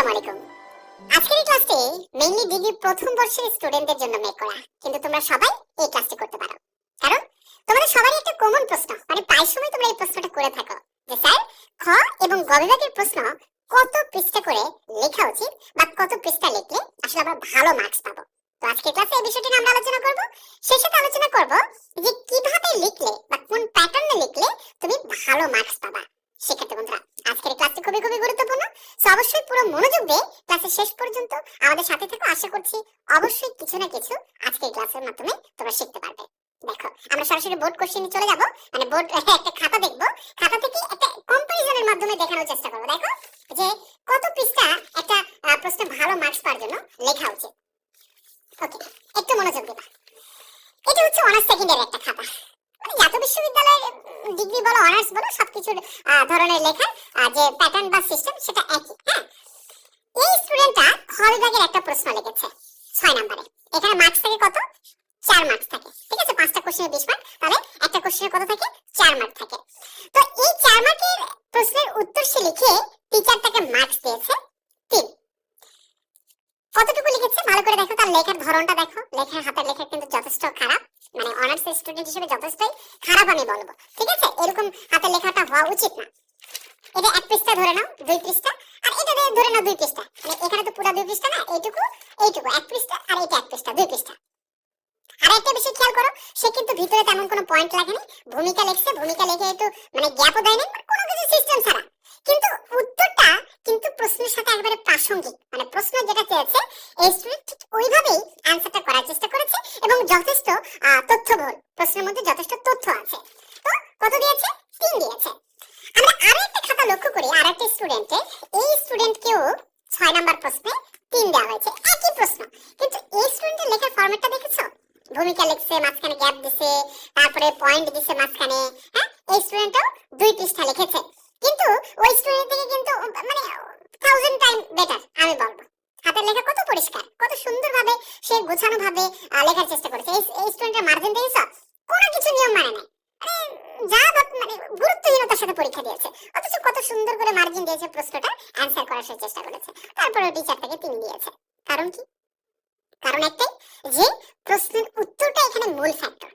আজকের ক্লাসটি mainly degree প্রথম বর্ষের স্টুডেন্টদের জন্য মেক করা, কিন্তু তোমরা সবাই এই ক্লাসটি করতে পারো। কারণ তোমাদের সবারই একটা কমন প্রশ্ন মানে প্রায় সময় তোমরা এই প্রশ্নটা করে থাকো যে, স্যার, খ এবং প্রশ্ন কত পৃষ্ঠা করে লেখা উচিত বা কত পৃষ্ঠা লিখলে আসলে আমরা ভালো মার্কস পাবো? তো আজকের ক্লাসে এই বিষয়টি আমরা আলোচনা করব। সাথে আলোচনা করব যে, কীভাবে লিখলে বা কোন প্যাটার্নে লিখলে তুমি ভালো মার্কস পাবা শিক্ষার্থী বন্ধুরা আজকের এই ক্লাসটি খুবই খুবই গুরুত্বপূর্ণ তো অবশ্যই পুরো মনোযোগ দিয়ে ক্লাসের শেষ পর্যন্ত আমাদের সাথে থাকো। আশা করছি অবশ্যই কিছু না কিছু আজকের ক্লাসের মাধ্যমে তোমরা শিখতে পারবে। দেখো, আমরা সরাসরি বোর্ড কোশ্চেনে চলে যাব। মানে বোর্ড একটা খাতা দেখব। খাতা থেকে একটা কম্পারিজনের মাধ্যমে দেখানোর চেষ্টা করব। দেখো, যে কত পৃষ্ঠা একটা প্রশ্নে ভালো মার্কস পাওয়ার জন্য লেখা উচিত। ওকে একটু মনোযোগ দিবা। এটা হচ্ছে অনার্স সেকেন্ড একটা খাতা। মানে জাতীয় বিশ্ববিদ্যালয়ের ডিগ্রি বলো অনার্স বলো, সবকিছুর ধরনের লেখার যে প্যাটার্ন বা সিস্টেম সেটা একই। বিভাগের একটা প্রশ্ন লিখেছে ছয় নম্বরে। এখানে মার্কস থাকে কত? চার মার্কস থাকে। ঠিক আছে? পাঁচটা কোশ্চেনে বিশ মার্ক তাহলে একটা কোশ্চেনে কত থাকে? চার মার্ক থাকে। তো এই চার মার্কের প্রশ্নের উত্তর সে লিখে টিচার তাকে মার্কস দিয়েছে তিন। কতটুকু লিখেছে? ভালো করে দেখো, তার লেখার ধরনটা দেখো। লেখার হাতের লেখা কিন্তু যথেষ্ট খারাপ। মানে অনার্স স্টুডেন্ট হিসেবে যথেষ্টই খারাপ আমি বলব। ঠিক আছে? এরকম হাতের লেখাটা হওয়া উচিত না। এটা এক পৃষ্ঠা ধরে নাও, দুই পৃষ্ঠা। দিয়ে ধরে নাও দুই পৃষ্ঠা। মানে এখানে তো পুরো দুই পৃষ্ঠা না এইটুকু এইটুকু এক পৃষ্ঠা আর এটা এক পৃষ্ঠা দুই পৃষ্ঠা। আর একটা বিষয় খেয়াল করো সে কিন্তু ভিতরে তেমন কোনো পয়েন্ট লাগেনি ভূমিকা লিখছে ভূমিকা লিখে একটু মানে গ্যাপও দেয়নি মানে কোনো কিছু সিস্টেম ছাড়া। কিন্তু উত্তরটা কিন্তু প্রশ্নের সাথে একেবারে প্রাসঙ্গিক মানে প্রশ্ন যেটা চেয়েছে এই স্টুডেন্ট ঠিক ওইভাবেই অ্যান্সারটা করার চেষ্টা করেছে এবং যথেষ্ট আহ, তথ্যবহুল প্রশ্নের মধ্যে যথেষ্ট তথ্য আছে। তো কত দিয়েছে? তিন দিয়েছে। আমরা আরও একটা খাতা লক্ষ্য করি আর একটা স্টুডেন্টে এই স্টুডেন্টকেও ছয় নাম্বার প্রশ্নে তিন দেওয়া হয়েছে। একই প্রশ্ন। কিন্তু এই স্টুডেন্টের লেখার ফরম্যাটটা দেখেছ? ভূমিকা লিখছে, মাঝখানে গ্যাপ দিছে, তারপরে পয়েন্ট দিছে, মাঝখানে হ্যাঁ এই স্টুডেন্টও দুই পৃষ্ঠা লিখেছে কিন্তু ওই স্টুডেন্ট থেকে কিন্তু মানে থাউজেন্ড টাইম বেটার আমি বলব হাতের লেখা কত পরিষ্কার কত সুন্দরভাবে সে গোছানো ভাবে আহ, লেখার চেষ্টা করেছে এই এই স্টুডেন্টের মার্জিন দেখেছ কোনো কিছু নিয়ম মানে নাই মানে যা বাত- মানে গুরুত্বহীনতার সাথে পরীক্ষা দিয়েছে অথচ কত মার্জিন দিয়েছে প্রশ্নটা অ্যান্সার করার সে চেষ্টা করেছে। তারপরে টিচার তাকে তিন দিয়েছে। কারণ কি? কারণ একটাই যে প্রশ্নের উত্তরটা এখানে মূল ফ্যাক্টর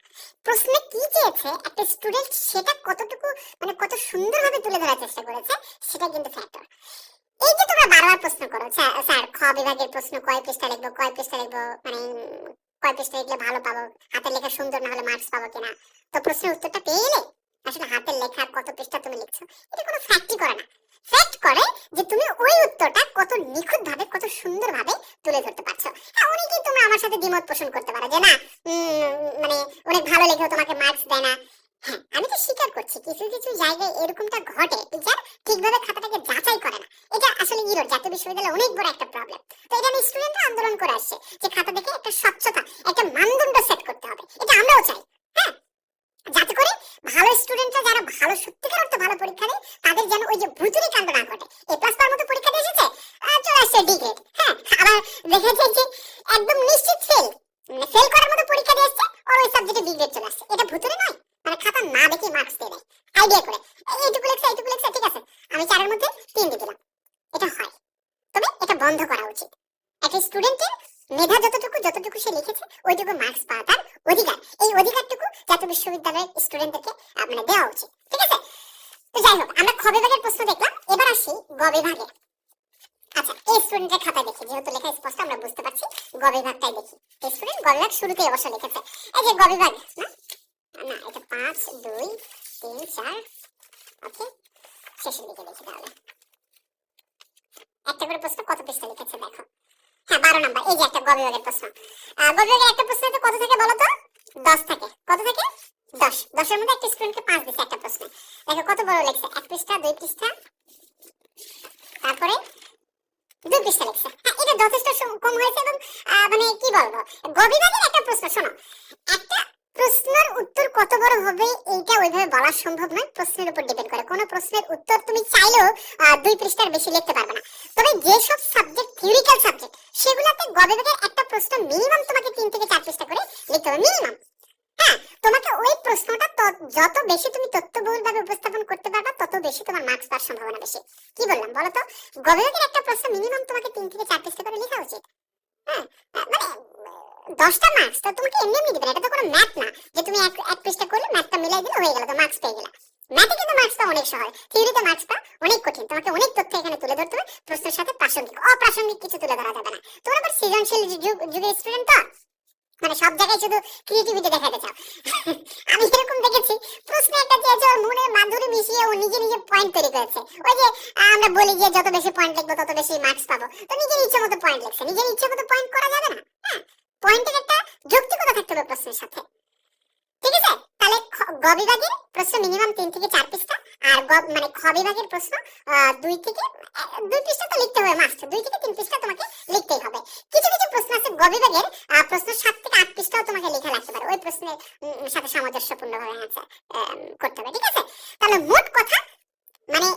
প্রশ্নে কি চেয়েছে একটা স্টুডেন্ট সেটা কতটুকু মানে কত সুন্দরভাবে তুলে ধরার চেষ্টা করেছে সেটা কিন্তু ফ্যাক্টর এই যে তোমরা বারবার প্রশ্ন করো স্যার, খ বিভাগের প্রশ্ন কয় পৃষ্ঠা লিখব কয় পৃষ্ঠা লিখব? মানে কয় পৃষ্ঠা লিখলে ভালো পাবো? হাতের লেখা সুন্দর না হলে মার্কস পাবো কিনা? তো প্রশ্নের উত্তরটা পেয়ে এলে আসলে হাতের লেখা কত পৃষ্ঠা তুমি লিখছো? এটা কোনো ফ্যাক্টই করে না। ফ্যাক্ট করে যে তুমি ওই উত্তরটা কত নিখুঁত কত সুন্দর তুলে ধরতে পারছ। হ্যাঁ অনেকেই তোমরা আমার সাথে দ্বিমত পোষণ করতে পারো যে না মানে অনেক ভালো লেখেও তোমাকে মার্কস দেয় না। হ্যাঁ আমি তো স্বীকার করছি, কিছু কিছু জায়গায় এরকমটা ঘটে টিচার ঠিকভাবে খাতাটাকে যাচাই করে না। এটা আসলে ইউরোপ জাতীয় বিশ্ববিদ্যালয়ে অনেক বড় একটা প্রবলেম তো এটা স্টুডেন্টরা আন্দোলন করে আসছে যে খাতা দেখে একটা স্বচ্ছতা, একটা মানদণ্ড সেট করতে হবে। এটা আমরাও চাই। স্টুডেন্টরা যারা ভালো, সত্যিকার অর্থে ভালো পরীক্ষা দেয় তাদের যেন ওই যে ভুতুরি কাণ্ড না ঘটে। এ প্লাস পাওয়ার মতো পরীক্ষা এসেছে চলে আসছে ডি গ্রেড হ্যাঁ আবার দেখেছে যে একদম নিশ্চিত ফেল মানে ফেল করার মতো পরীক্ষা দিয়ে আসছে আর ওই সাবজেক্টে বি গ্রেড চলে আসছে। এটা ভুতুরে নয় মানে খাতা না দেখে মার্কস দিয়ে দেয়। আইডিয়া করে। এইটুকু লেখছে এইটুকু লেখছে, ঠিক আছে। আমি চারের মধ্যে তিন দিলাম। এটা হয়। তবে এটা বন্ধ করা উচিত। একটা স্টুডেন্টের মেধা যতটুকু যতটুকু সে লিখেছে, ওইটুকু মার্কস পাওয়া তার অধিকার। এই অধিকারটুকু জাতীয় বিশ্ববিদ্যালয়ের স্টুডেন্টদেরকে মানে দেওয়া উচিত। ঠিক আছে? তো যাই হোক, আমরা খ বিভাগের প্রশ্ন দেখলাম। এবার আসি গ বিভাগে। আচ্ছা এই স্টুডেন্টের খাতায় দেখি। যেহেতু লেখা স্পষ্ট, আমরা বুঝতে পারছি। গ বিভাগটাই দেখি। এই স্টুডেন্ট গ বিভাগ শুরুতেই অবশ্য লিখেছে। এই যে গ বিভাগ, না? না, এটা পাঁচ, দুই, তিন, চার, ওকে, শেষের দিকে দেখি তাহলে। একটা করে প্রশ্ন কত পৃষ্ঠা লিখেছে, দেখো। হ্যাঁ বারো নাম্বার। এই যে একটা গ প্রশ্ন। আহ, একটা প্রশ্ন কত থেকে বলো তো দশ থেকে। কত থেকে? দশ। দশের মধ্যে একটা স্টুডেন্টকে পাঁচ দিচ্ছে একটা প্রশ্নে। দেখো কত বড় লেখছে? এক পৃষ্ঠা দুই পৃষ্ঠা তারপরে দুই পৃষ্ঠা লেখছে। হ্যাঁ এটা যথেষ্ট কম হয়েছে এবং মানে কি বলব? গবিভাগের একটা প্রশ্ন শোনো। একটা প্রশ্নের উত্তর কত বড় হবে এইটা ওইভাবে বলা সম্ভব নয়। প্রশ্নের উপর ডিপেন্ড করে। কোনো প্রশ্নের উত্তর তুমি চাইলেও দুই পৃষ্ঠার বেশি লিখতে পারবে না। তবে যেসব সাবজেক্ট থিওরিক্যাল সাবজেক্ট সেগুলোতে গবেষকের একটা প্রশ্ন মিনিমাম তোমাকে তিন থেকে চার পৃষ্ঠা করে লিখতে হবে মিনিমাম হ্যাঁ তোমাকে ওই প্রশ্নটা যত বেশি তুমি তথ্যবহুল ভাবে উপস্থাপন করতে পারবে, তত বেশি তোমার মার্কস পাওয়ার সম্ভাবনা বেশি। কি বললাম বলো তো? গবেষকের একটা প্রশ্ন মিনিমাম তোমাকে তিন থেকে চার পৃষ্ঠা করে লেখা উচিত। হ্যাঁ মানে দশটা মার্কস তো তোমাকে এমনি এমনি দিবে এটা তো কোনো ম্যাথ না। যে তুমি এক এক পৃষ্ঠা করলে ম্যাথটা মিলাই দিলে হয়ে গেল, তো মার্কস পেয়ে গেলা। ম্যাথে কিন্তু মার্কসটা অনেক সহজ। থিওরিতে মার্কসটা অনেক কঠিন। তোমাকে অনেক তথ্য এখানে তুলে ধরতে হবে প্রশ্নের সাথে প্রাসঙ্গিক। অপ্রাসঙ্গিক কিছু তুলে ধরা যাবে না। তোমরা আবার সৃজনশীল যুগ যুগের স্টুডেন্ট তো? মানে সব জায়গায় শুধু ক্রিয়েটিভিটি দেখাতে চাও। আমি এরকম দেখেছি, প্রশ্ন একটা চেয়েছে ওর মনে মাধুরী মিশিয়ে ও নিজে নিজে পয়েন্ট তৈরি করেছে। ওই যে আমরা বলি যে যত বেশি পয়েন্ট লিখব, তত বেশি মার্কস পাবো। তো নিজের ইচ্ছে মতো পয়েন্ট লিখছে। নিজের ইচ্ছে মতো পয়েন্ট করা যাবে না? পয়েন্টের একটা যৌক্তিকতা থাকতে হবে প্রশ্নের সাথে। ঠিক আছে? তাহলে গ বিভাগের প্রশ্ন মিনিমাম তিন থেকে চার পৃষ্ঠা, আর গ মানে খ বিভাগের প্রশ্ন দুই থেকে দুই পৃষ্ঠা তো লিখতে হবে মাস্ট দুই থেকে তিন পৃষ্ঠা তোমাকে লিখতেই হবে। কিছু কিছু প্রশ্ন আছে গ বিভাগের প্রশ্ন সাত থেকে আট পৃষ্ঠাও তোমাকে লেখা লাগতে পারে। ওই প্রশ্নের সাথে সামঞ্জস্যপূর্ণ ভাবে করতে হবে, ঠিক আছে তাহলে মোট কথা মানে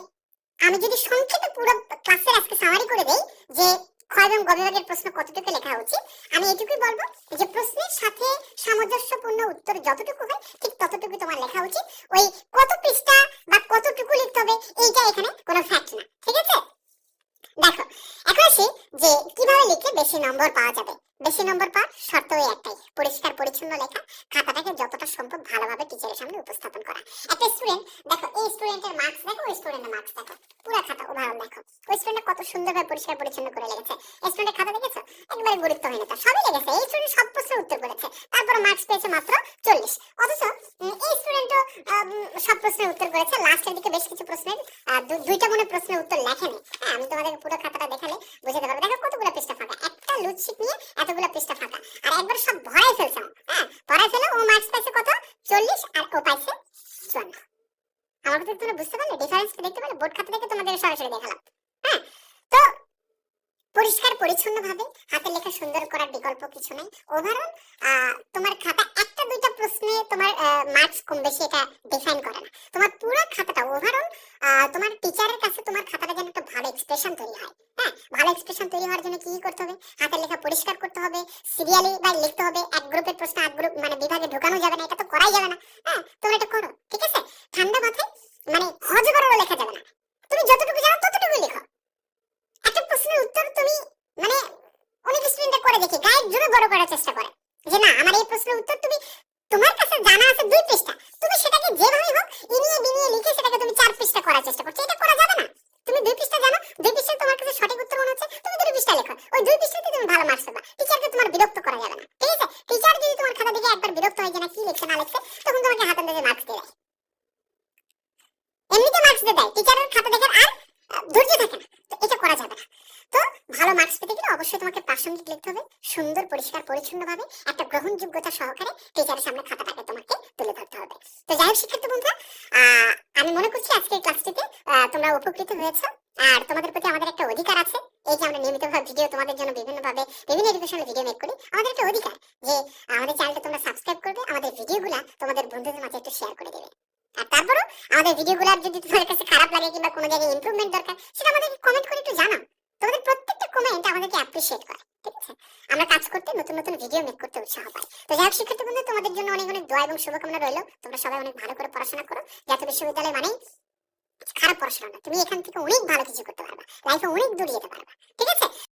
আমি যদি সংক্ষেপে পুরো ক্লাসের আজকে সামারি করে দেই যে খ এবং গ বিভাগের প্রশ্ন কতটুকু লেখা উচিত? আমি এটুকুই বলব যে প্রশ্নের সাথে সামঞ্জস্যপূর্ণ উত্তর যতটুকু হয়, ঠিক ততটুকু তোমার লেখা উচিত। ওই কত পৃষ্ঠা বা কতটুকু লিখতে হবে, এইটা এখানে কোনো ফ্যাক্ট না, ঠিক আছে? দেখো, এখন আসি যে কীভাবে লিখে বেশি নম্বর পাওয়া যাবে। বেশি নম্বর পাওয়ার শর্ত ওই একটাই। পরিষ্কার পরিচ্ছন্ন লেখা, খাতাটাকে যতটা সম্ভব ভালোভাবে টিচারের সামনে উপস্থাপন করা। একটা স্টুডেন্ট দেখো, এই স্টুডেন্টের মার্কস দেখো, ওই স্টুডেন্টের মার্কস দেখো। পুরো খাতা, উদাহরণ দেখো। ওই স্টুডেন্ট কত সুন্দরভাবে পরিষ্কার পরিচ্ছন্ন করে লেগেছে। এই স্টুডেন্টের খাতা দেখেছ? একবারে গুরুত্বহীন তার সবই লেগেছে। এই স্টুডেন্ট সব প্রশ্নের উত্তর করেছে। তারপর মার্কস পেয়েছে মাত্র চল্লিশ। অথচ এই স্টুডেন্টও সব প্রশ্নের উত্তর করেছে। লাস্টের দিকে বেশ কিছু প্রশ্নের দুইটা মনে প্রশ্নের উত্তর লেখেনি। হ্যাঁ আমি তোমাদেরকে পুরো খাতাটা দেখালে বুঝতে পারব। দেখো কতগুলো পৃষ্ঠা ফাঁকা। একটা লুচিক নিয়ে এতগুলো পৃষ্ঠা ফাঁকা। আর একবার সব ভরাই ফেলছে হ্যাঁ? ভরাই ফেলে ও মার্কস পাইছে কত? চল্লিশ আর ও পাইছে চুয়ান্ন। আমার কথা তোমরা বুঝতে পারলে? ডিফারেন্স দেখতে পারলে? বোর্ড খাতা থেকে তোমাদের সরাসরি দেখালাম হ্যাঁ? তো পরিষ্কার পরিচ্ছন্ন ভাবে হাতে লেখা সুন্দর করার বিকল্প কিছু নেই। ওভারঅল তোমার খাতা একটা দুইটা প্রশ্নে তোমার মার্কস কম বেশি এটা ডিফাইন করে না। তোমার পুরো খাতাটা ওভারঅল তোমার টিচারের কাছে তোমার খাতাটা যেন একটা ভালো এক্সপ্রেশন তৈরি হয়। হ্যাঁ ভালো এক্সপ্রেশন তৈরি হওয়ার জন্য কি করতে হবে? হাতের লেখা পরিষ্কার করতে হবে সিরিয়ালি বা লিখতে হবে, এক গ্রুপের প্রশ্ন, এক গ্রুপ মানে বিভাগে ঢোকানো যাবে না, এটা তো করাই যাবে না। হ্যাঁ তোমরা এটা করো, ঠিক আছে ঠান্ডা মাথায় মানে হজবরও লেখা যাবে না তুমি যতটুকু জানো ততটুকু লেখো একটা প্রশ্নের উত্তর তুমি মানে অনেক স্টুডেন্ট করে দেখি গায়ের জোরে বড় করার চেষ্টা করে যে না আমার এই প্রশ্নের উত্তর তুমি তোমার কাছে জানা আছে দুই পৃষ্ঠা তুমি সেটাকে যেভাবে হোক ইনিয়ে বিনিয়ে লিখে সেটাকে তুমি চার পৃষ্ঠা করার চেষ্টা করছ। এটা করা যাবে না। তুমি দুই পৃষ্ঠা জানো, দুই পৃষ্ঠায় তোমার কাছে সঠিক উত্তর মনে হচ্ছে, তুমি দুই পৃষ্ঠা লেখো। ওই দুই পৃষ্ঠাতে তুমি ভালো মার্কস পাবা। টিচারকে তোমার বিরক্ত করা যাবে না, ঠিক আছে? টিচার যদি তোমার খাতা দেখে একবার বিরক্ত হয় যে না, কি লিখছে, না লিখছে, তখন তোমাকে হাতে দেখে মার্কস দিয়ে দেয়। এমনিতে মার্কস দিয়ে দেয়। টিচারের খাতা দেখার আর ধৈর্য থাকে না। তো এটা করা যাবে না। তো ভালো মার্কস পেতে গেলে অবশ্যই তোমাকে প্রাসঙ্গিক লিখতে হবে, সুন্দর, পরিষ্কার, পরিচ্ছন্নভাবে একটা গ্রহণযোগ্যতা সহকারে টিচারের সামনে খাতাটাকে তোমাকে তুলে ধরতে হবে। তো যাই হোক, শিক্ষার্থী বন্ধুরা আমি মনে করছি আজকের ক্লাসটিতে তোমরা উপকৃত হয়েছো। আর তোমাদের প্রতি আমাদের একটা অধিকার আছে। এই যে আমরা নিয়মিতভাবে ভিডিও তোমাদের জন্য বিভিন্ন ভাবে বিভিন্ন এডুকেশনাল ভিডিও মেক করি, আমাদের একটা অধিকার যে, আমাদের চ্যানেলটা তোমরা সাবস্ক্রাইব করবে, আমাদের ভিডিওগুলা তোমাদের বন্ধুদের মাঝে একটু শেয়ার করে দেবে। আর তারপরও আমাদের ভিডিওগুলো যদি তোমাদের কাছে খারাপ লাগে কিংবা কোনো জায়গায় ইমপ্রুভমেন্ট দরকার, সেটা আমাদেরকে কমেন্ট করে একটু জানাও। তোমাদের প্রত্যেকটা কমেন্ট আমাদেরকে অ্যাপ্রিশিয়েট করে। ঠিক আমরা কাজ করতে, নতুন নতুন ভিডিও মেক করতে উৎসাহ পাই। তো যাই হোক, শিক্ষার্থী বন্ধু, তোমাদের জন্য অনেক অনেক দোয়া এবং শুভকামনা রইল। তোমরা সবাই অনেক ভালো করে পড়াশোনা করো। জাতীয় বিশ্ববিদ্যালয় মানেই খারাপ পড়াশোনা না। তুমি এখান থেকে অনেক ভালো কিছু করতে পারবা। লাইফে অনেক দূর যেতে পারবা। ঠিক আছে?